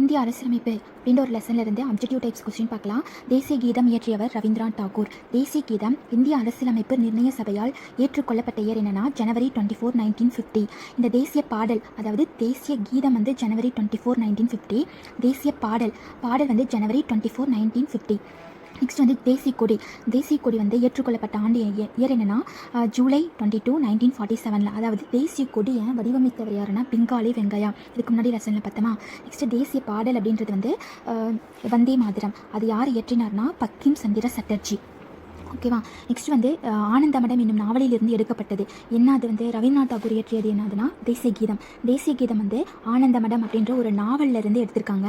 இந்திய அரசியலமைப்பு. அப்படின்ற ஒரு லெசன்ல இருந்து அப்ஜெக்டிவ் டைப்ஸ் கொஸ்டின் பார்க்கலாம். தேசிய கீதம் இயற்றியவர் ரவீந்திரநாத் தாகூர். தேசிய கீதம் இந்திய அரசியலமைப்பு நிர்ணய சபையால் ஏற்றுக்கொள்ளப்பட்ட இயர் என்னன்னா January twenty four nineteen fifty இந்த தேசிய பாடல் அதாவது தேசிய கீதம் வந்து January twenty four nineteen fifty தேசிய பாடல் பாடல் வந்து January twenty four nineteen fifty next வந்து தேசிய கொடி தேசிய கொடி வந்து ஏற்றுக்கொள்ளப்பட்ட ஆண்டு இயர் என்னென்னா July twenty two nineteen forty செவனில் அதாவது தேசிய கொடியை வடிவமைத்தவர் யாருன்னா பிங்காலி வெங்கையா. இதுக்கு முன்னாடி ரசனில் பார்த்தோமா? நெக்ஸ்ட் தேசிய பாடல் அப்படின்றது வந்து வந்தே மாதிரம். அது யார் இயற்றினார்னா பக்கிம் சந்திர சட்டர்ஜி. ஓகேவா நெக்ஸ்ட் வந்து ஆனந்தமடம் என்னும் நாவலிலிருந்து எடுக்கப்பட்டது. என்ன அது வந்து? ரவீந்திரநாத் தாகூர் இயற்றியது என்னதுன்னா தேசிய கீதம் தேசிய கீதம் வந்து ஆனந்தமடம் அப்படின்ற ஒரு நாவல்லிருந்து எடுத்திருக்காங்க.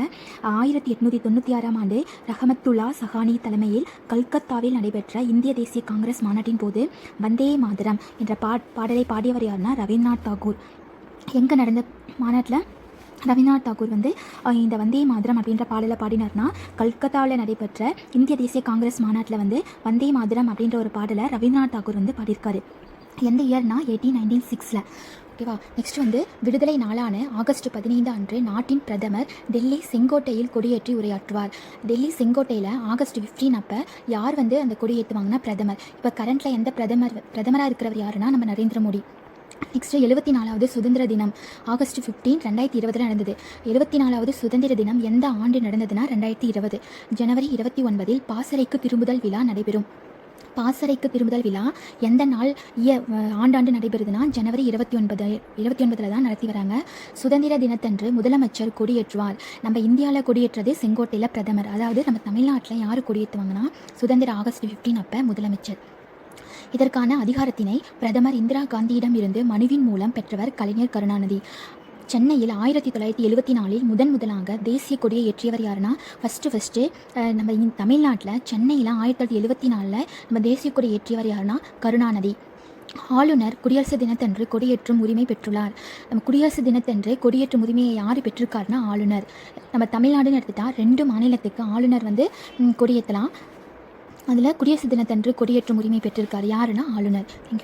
ஆயிரத்தி எட்நூற்றி தொண்ணூற்றி ஆறாம் ஆண்டு ரஹமத்துல்லா சஹானி தலைமையில் கல்கத்தாவில் நடைபெற்ற இந்திய தேசிய காங்கிரஸ் மாநாட்டின் போது வந்தே மாதரம் என்ற பா பாடலை பாடியவர் யாருன்னா ரவீந்திரநாத் தாகூர். எங்கே நடந்த மாநாட்டில் ரவீந்திரநாத் தாகூர் வந்து இந்த வந்தே மாதிரம் அப்படின்ற பாடலை பாடினார்னா கல்கத்தாவில் நடைபெற்ற இந்திய தேசிய காங்கிரஸ் மாநாட்டில் வந்து வந்தே மாதிரம் அப்படின்ற ஒரு பாடலை ரவீந்திரநாத் தாகூர் வந்து பாடியிருக்காரு. எந்த இயர்னா எயிட்டீன் நைன்டீன் சிக்ஸில் ஓகேவா நெக்ஸ்ட் வந்து விடுதலை நாளான ஆகஸ்ட் பதினைந்து அன்று நாட்டின் பிரதமர் டெல்லி செங்கோட்டையில் கொடியேற்றி உரையாற்றுவார். டெல்லி செங்கோட்டையில் ஆகஸ்ட் 15 அப்போ யார் வந்து அந்த கொடியேற்றுவாங்கன்னா பிரதமர். இப்போ கரண்ட்டில் எந்த பிரதமர் பிரதமராக இருக்கிறவர் யாருன்னா நம்ம நரேந்திர மோடி. நெக்ஸ்ட் எழுபத்தி நாலாவது சுதந்திர தினம். ஆகஸ்ட் ஃபிஃப்டீன் ரெண்டாயிரத்தி இருபதில் நடந்தது. எழுபத்தி நாலாவது சுதந்திர தினம் எந்த ஆண்டு நடந்ததுன்னா ரெண்டாயிரத்தி இருபது. ஜனவரி இருபத்தி ஒன்பதில் பாசறைக்கு திரும்புதல் விழா நடைபெறும். பாசறைக்கு திரும்புதல் விழா எந்த நாள் இய ஆண்டாண்டு நடைபெறுதுன்னா ஜனவரி இருபத்தி ஒன்பது இருபத்தி ஒன்பதில் தான் நடத்தி வராங்க. சுதந்திர தினத்தன்று முதலமைச்சர் கொடியேற்றுவார். நம்ம இந்தியாவில் கொடியேற்றது செங்கோட்டையில் பிரதமர். அதாவது நம்ம தமிழ்நாட்டில் யார் கொடியேற்றுவாங்கன்னா சுதந்திர ஆகஸ்ட் 15 அப்போ முதலமைச்சர். இதற்கான அதிகாரத்தினை பிரதமர் இந்திரா காந்தியிடம் இருந்து மனுவின் மூலம் பெற்றவர் கலைஞர் கருணாநிதி. சென்னையில் ஆயிரத்தி தொள்ளாயிரத்தி எழுபத்தி நாலில் முதன் முதலாக தேசிய கொடியை ஏற்றியவர் யாருன்னா ஃபஸ்ட்டு ஃபஸ்ட்டு நம்ம தமிழ்நாட்டில் சென்னையில் ஆயிரத்தி தொள்ளாயிரத்தி எழுபத்தி நாலில் நம்ம தேசிய கொடி ஏற்றியவர் யாருன்னா கருணாநிதி. ஆளுநர் குடியரசு தினத்தன்று கொடியேற்றும் உரிமை பெற்றுள்ளார். நம்ம குடியரசு தினத்தன்று கொடியேற்றும் உரிமையை யார் பெற்றிருக்காருன்னா ஆளுநர். நம்ம தமிழ்நாடுன்னு எடுத்துட்டா ரெண்டு மாநிலத்துக்கு ஆளுநர் வந்து கொடியேற்றலாம் அதில் குடியரசு தினத்தன்று கொடியேற்றும் உரிமை பெற்றிருக்கார். யாருன்னா ஆளுநர். தேங்க்யூ